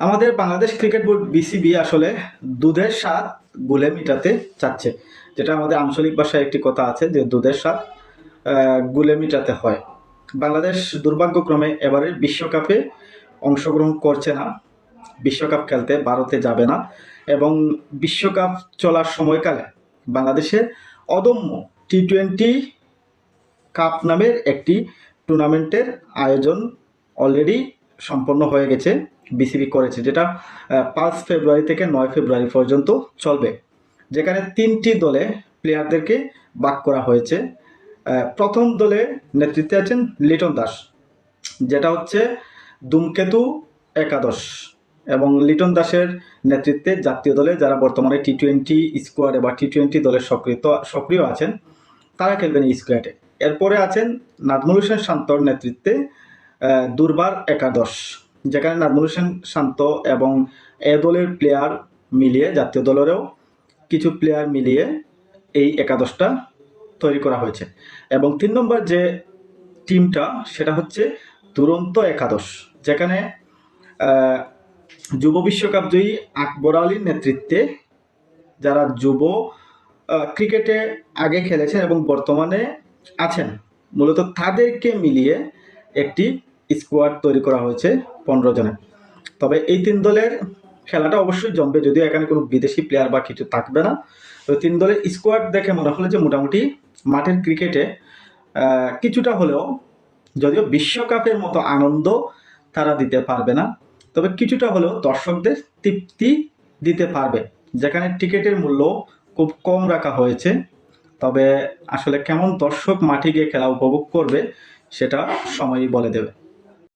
আমাদের Bangladesh cricket board BCB আসলে দুধের স্বাদ গুলে মিটাতে চাচ্ছে। যেটা আমাদের আঞ্চলিক ভাষায় একটি কথা আছে যে দুধের স্বাদ গুলে মিটাতে হয়। বাংলাদেশ দুর্ভাগ্যক্রমে এবারের বিশ্বকাপে অংশগ্রহণ করছে না। বিশ্বকাপ খেলতে ভারতে যাবে না এবং বিশ্বকাপ চলার সময়কালে বাংলাদেশে অদম্য টি টোয়েন্টি কাপ নামের একটি টুর্নামেন্টের আয়োজন অলরেডি সম্পন্ন হয়ে গেছে বিসিবি করেছে, যেটা পাঁচ ফেব্রুয়ারি থেকে নয় ফেব্রুয়ারি পর্যন্ত চলবে। যেখানে তিনটি দলে প্লেয়ারদেরকে বাক করা হয়েছে। প্রথম দলে নেতৃত্বে আছেন লিটন দাস, যেটা হচ্ছে ধূমকেতু একাদশ এবং লিটন দাসের নেতৃত্বে জাতীয় দলে যারা বর্তমানে টি টোয়েন্টি স্কোয়াডে বা টি টোয়েন্টি দলের সক্রিয় সক্রিয় আছেন, তারা খেলবেন স্কোয়াডে এরপরে আছেন নাজমুল হোসেন শান্তর নেতৃত্বে দুর্বার একাদশ, যেখানে নাজমুল হোসেন শান্ত এবং এ দলের প্লেয়ার মিলিয়ে, জাতীয় দলেরও কিছু প্লেয়ার মিলিয়ে এই একাদশটা তৈরি করা হয়েছে। এবং তিন নম্বর যে টিমটা সেটা হচ্ছে দুরন্ত একাদশ, যেখানে যুব বিশ্বকাপ জয়ী আকবর আলীর নেতৃত্বে যারা যুব ক্রিকেটে আগে খেলেছেন এবং বর্তমানে আছেন, মূলত তাদেরকে মিলিয়ে একটি স্কোয়াড তৈরি করা হয়েছে পনেরো জনের তবে এই তিন দলের খেলাটা অবশ্যই জমবে, যদিও এখানে কোনো বিদেশি প্লেয়ার বা কিছু থাকবে না। তো তিন দলের স্কোয়াড দেখে মনে হলো যে মোটামুটি মাঠের ক্রিকেটে কিছুটা হলেও যদিও বিশ্বকাপের মতো আনন্দ তারা দিতে পারবে না, তবে কিছুটা হলেও দর্শকদের তৃপ্তি দিতে পারবে। যেখানে টিকিটের মূল্য খুব কম রাখা হয়েছে, তবে আসলে কেমন দর্শক মাঠে গিয়ে খেলা উপভোগ করবে সেটা সময়ই বলে দেবে।